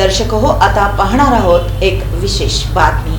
दर्शक हो आता पाहणार आहोत एक विशेष बातमी.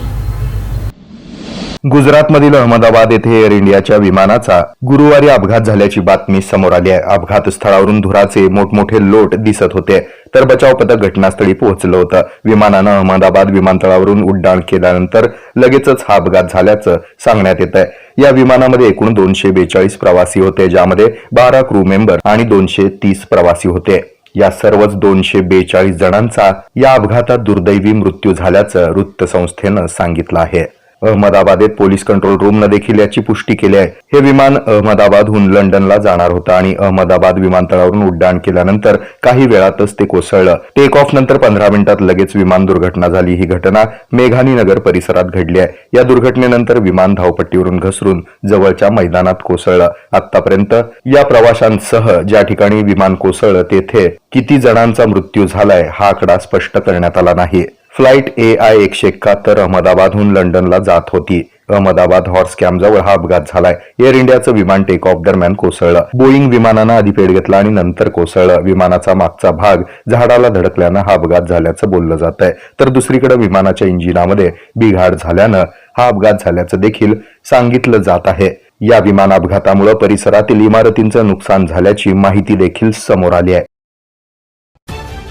गुजरातमधील अहमदाबाद येथे एअर इंडियाच्या विमानाचा गुरुवारी अपघात झाल्याची बातमी समोर आली आहे. अपघात स्थळावरून धुराचे मोठमोठे लोट दिसत होते. तर बचाव पथक घटनास्थळी पोहोचलं होतं. विमानानं अहमदाबाद विमानतळावरून उड्डाण केल्यानंतर लगेचच हा अपघात झाल्याचं सांगण्यात येत आहे. या विमानामध्ये एकूण दोनशे बेचाळीस प्रवासी होते ज्यामध्ये बारा क्रू मेंबर आणि दोनशे तीस प्रवासी होते. या सर्वच दोनशे बेचाळीस जणांचा या अपघातात दुर्दैवी मृत्यू झाल्याचं वृत्तसंस्थेनं सांगितलं आहे. अहमदाबादेत पोलीस कंट्रोल रूमनं देखील याची पुष्टी केली आहे. हे विमान अहमदाबादहून लंडनला जाणार होतं आणि अहमदाबाद विमानतळावरून उड्डाण केल्यानंतर काही वेळातच ते कोसळलं. टेक ऑफ नंतर पंधरा मिनिटात लगेच विमान दुर्घटना झाली. ही घटना मेघानी नगर परिसरात घडली आहे. या दुर्घटनेनंतर विमान धावपट्टीवरून घसरून जवळच्या मैदानात कोसळलं. आतापर्यंत या प्रवाशांसह ज्या ठिकाणी विमान कोसळलं तेथे किती जणांचा मृत्यू झालाय हा आकडा स्पष्ट करण्यात आला नाही. फ्लाईट ए आय एकशे एकाहत्तर अहमदाबादहून लंडनला जात होती. अहमदाबाद हॉर्स कॅम्पजवळ हा अपघात झालाय. एअर इंडियाचं विमान टेक ऑफ दरम्यान कोसळलं. बोईंग विमानानं आधी पेट घेतला आणि नंतर कोसळलं. विमानाचा मागचा भाग झाडाला धडकल्यानं हा अपघात झाल्याचं बोललं जात आहे तर दुसरीकडे विमानाच्या इंजिनामध्ये बिघाड झाल्यानं हा अपघात झाल्याचं देखील सांगितलं जात आहे. या विमान अपघातामुळे परिसरातील इमारतींचं नुकसान झाल्याची माहिती देखील समोर आली आहे.